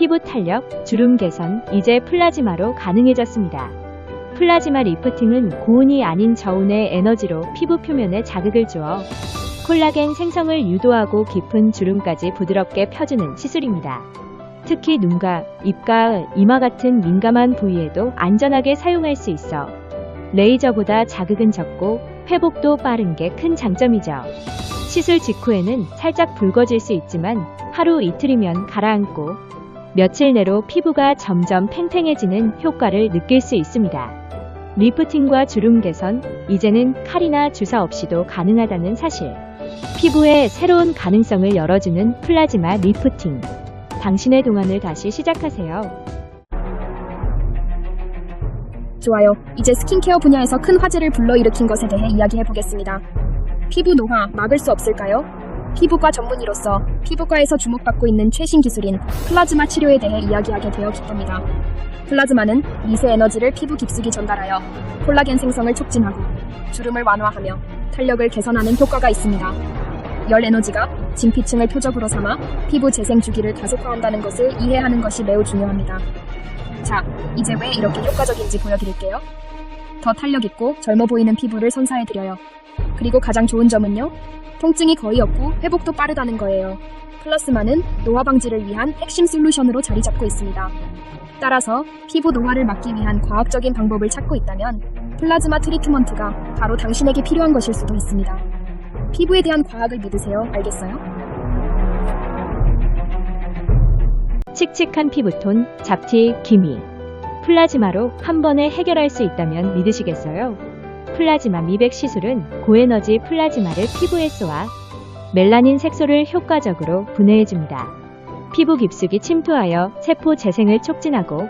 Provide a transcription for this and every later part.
피부 탄력, 주름 개선, 이제 플라즈마로 가능해졌습니다. 플라즈마 리프팅은 고온이 아닌 저온의 에너지로 피부 표면에 자극을 주어 콜라겐 생성을 유도하고 깊은 주름까지 부드럽게 펴주는 시술입니다. 특히 눈가, 입가, 이마 같은 민감한 부위에도 안전하게 사용할 수 있어 레이저보다 자극은 적고 회복도 빠른 게 큰 장점이죠. 시술 직후에는 살짝 붉어질 수 있지만 하루 이틀이면 가라앉고 며칠 내로 피부가 점점 팽팽해지는 효과를 느낄 수 있습니다. 리프팅과 주름 개선, 이제는 칼이나 주사 없이도 가능하다는 사실. 피부에 새로운 가능성을 열어주는 플라즈마 리프팅. 당신의 동안을 다시 시작하세요. 좋아요. 이제 스킨케어 분야에서 큰 화제를 불러일으킨 것에 대해 이야기해 보겠습니다. 피부 노화 막을 수 없을까요? 피부과 전문의로서 피부과에서 주목받고 있는 최신 기술인 플라즈마 치료에 대해 이야기하게 되어 기쁩니다. 플라즈마는 미세 에너지를 피부 깊숙이 전달하여 콜라겐 생성을 촉진하고 주름을 완화하며 탄력을 개선하는 효과가 있습니다. 열 에너지가 진피층을 표적으로 삼아 피부 재생 주기를 가속화한다는 것을 이해하는 것이 매우 중요합니다. 자, 이제 왜 이렇게 효과적인지 보여드릴게요. 더 탄력 있고 젊어 보이는 피부를 선사해드려요. 그리고 가장 좋은 점은요. 통증이 거의 없고 회복도 빠르다는 거예요. 플라스마는 노화 방지를 위한 핵심 솔루션으로 자리 잡고 있습니다. 따라서 피부 노화를 막기 위한 과학적인 방법을 찾고 있다면 플라즈마 트리트먼트가 바로 당신에게 필요한 것일 수도 있습니다. 피부에 대한 과학을 믿으세요. 알겠어요? 칙칙한 피부톤, 잡티, 기미. 플라즈마로 한 번에 해결할 수 있다면 믿으시겠어요? 플라즈마 미백 시술은 고에너지 플라즈마를 피부에 쏘아 멜라닌 색소를 효과적으로 분해해줍니다. 피부 깊숙이 침투하여 세포 재생을 촉진하고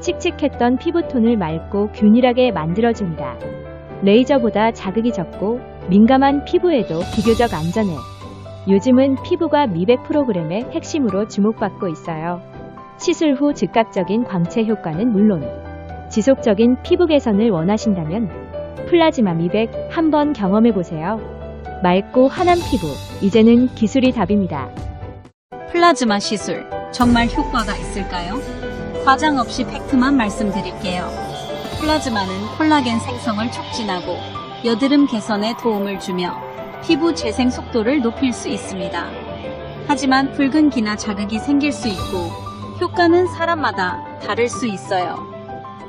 칙칙했던 피부톤을 맑고 균일하게 만들어줍니다. 레이저보다 자극이 적고 민감한 피부에도 비교적 안전해. 요즘은 피부과 미백 프로그램의 핵심으로 주목받고 있어요. 시술 후 즉각적인 광채 효과는 물론 지속적인 피부 개선을 원하신다면 플라즈마 미백 한번 경험해 보세요. 맑고 환한 피부, 이제는 기술이 답입니다. 플라즈마 시술 정말 효과가 있을까요? 과장 없이 팩트만 말씀드릴게요. 플라즈마는 콜라겐 생성을 촉진하고 여드름 개선에 도움을 주며 피부 재생 속도를 높일 수 있습니다. 하지만 붉은기나 자극이 생길 수 있고 효과는 사람마다 다를 수 있어요.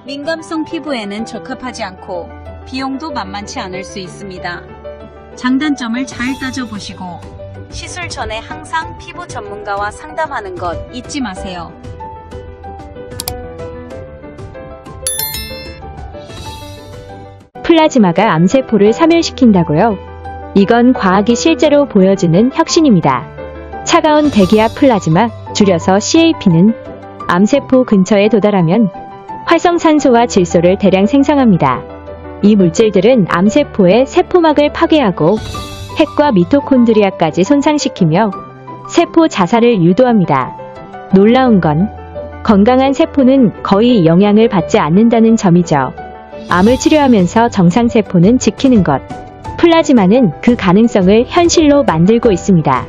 민감성 피부에는 적합하지 않고 비용도 만만치 않을 수 있습니다. 장단점을 잘 따져보시고 시술 전에 항상 피부 전문가와 상담하는 것 잊지 마세요. 플라즈마가 암세포를 사멸시킨다고요? 이건 과학이 실제로 보여주는 혁신입니다. 차가운 대기압 플라즈마, 줄여서 CAP는 암세포 근처에 도달하면 활성산소와 질소를 대량 생성합니다. 이 물질들은 암세포의 세포막을 파괴하고 핵과 미토콘드리아까지 손상시키며 세포 자살을 유도합니다. 놀라운 건 건강한 세포는 거의 영향을 받지 않는다는 점이죠. 암을 치료하면서 정상세포는 지키는 것. 플라즈마는 그 가능성을 현실로 만들고 있습니다.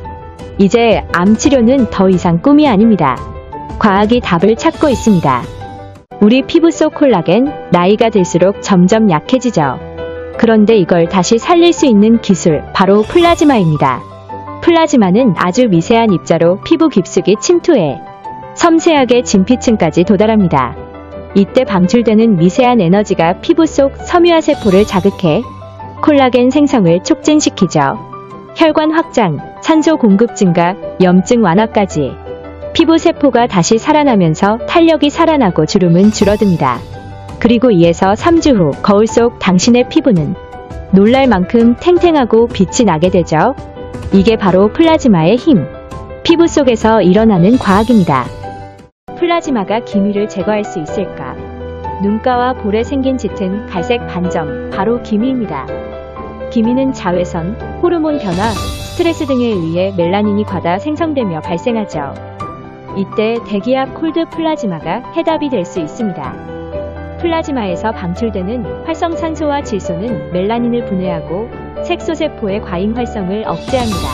이제 암 치료는 더 이상 꿈이 아닙니다. 과학이 답을 찾고 있습니다. 우리 피부 속 콜라겐, 나이가 들수록 점점 약해지죠. 그런데 이걸 다시 살릴 수 있는 기술, 바로 플라즈마입니다. 플라즈마는 아주 미세한 입자로 피부 깊숙이 침투해 섬세하게 진피층까지 도달합니다. 이때 방출되는 미세한 에너지가 피부 속 섬유화 세포를 자극해 콜라겐 생성을 촉진시키죠. 혈관 확장, 산소 공급 증가, 염증 완화까지 피부 세포가 다시 살아나면서 탄력이 살아나고 주름은 줄어듭니다. 그리고 2에서 3주 후 거울 속 당신의 피부는 놀랄 만큼 탱탱하고 빛이 나게 되죠. 이게 바로 플라즈마의 힘. 피부 속에서 일어나는 과학입니다. 플라즈마가 기미를 제거할 수 있을까? 눈가와 볼에 생긴 짙은 갈색 반점, 바로 기미입니다. 기미는 자외선, 호르몬 변화, 스트레스 등에 의해 멜라닌이 과다 생성되며 발생하죠. 이때 대기압 콜드 플라즈마가 해답이 될 수 있습니다. 플라즈마에서 방출되는 활성산소와 질소는 멜라닌을 분해하고 색소세포의 과잉 활성을 억제합니다.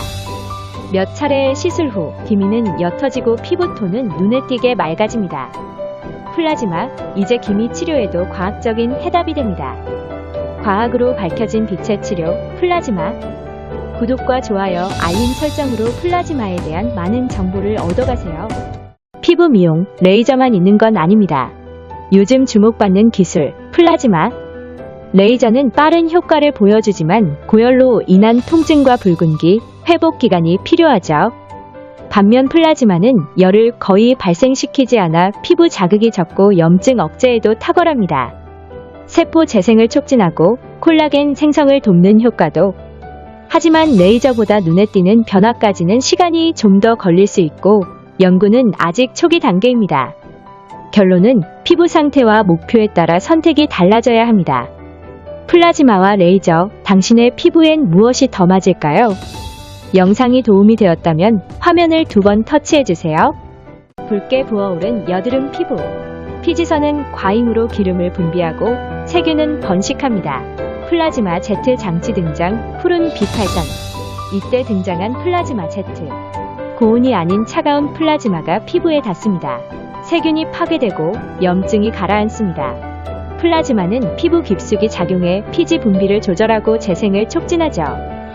몇 차례의 시술 후 기미는 옅어지고 피부톤은 눈에 띄게 맑아집니다. 플라즈마, 이제 기미 치료에도 과학적인 해답이 됩니다. 과학으로 밝혀진 빛의 치료, 플라즈마. 구독과 좋아요, 알림 설정으로 플라즈마에 대한 많은 정보를 얻어가세요. 피부 미용, 레이저만 있는 건 아닙니다. 요즘 주목받는 기술, 플라즈마. 레이저는 빠른 효과를 보여주지만 고열로 인한 통증과 붉은기, 회복 기간이 필요하죠. 반면 플라즈마는 열을 거의 발생시키지 않아 피부 자극이 적고 염증 억제에도 탁월합니다. 세포 재생을 촉진하고 콜라겐 생성을 돕는 효과도 하지만 레이저보다 눈에 띄는 변화까지는 시간이 좀 더 걸릴 수 있고 연구는 아직 초기 단계입니다. 결론은 피부 상태와 목표에 따라 선택이 달라져야 합니다. 플라즈마와 레이저, 당신의 피부엔 무엇이 더 맞을까요? 영상이 도움이 되었다면 화면을 두 번 터치해주세요. 붉게 부어오른 여드름 피부. 피지선은 과잉으로 기름을 분비하고 세균은 번식합니다. 플라즈마 Z 장치 등장, 푸른 비팔선. 이때 등장한 플라즈마 Z. 고온이 아닌 차가운 플라즈마가 피부에 닿습니다. 세균이 파괴되고 염증이 가라앉습니다. 플라즈마는 피부 깊숙이 작용해 피지 분비를 조절하고 재생을 촉진하죠.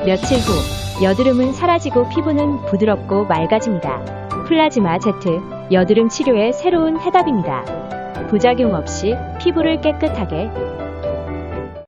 며칠 후 여드름은 사라지고 피부는 부드럽고 맑아집니다. 플라즈마 Z 여드름 치료의 새로운 해답입니다. 부작용 없이 피부를 깨끗하게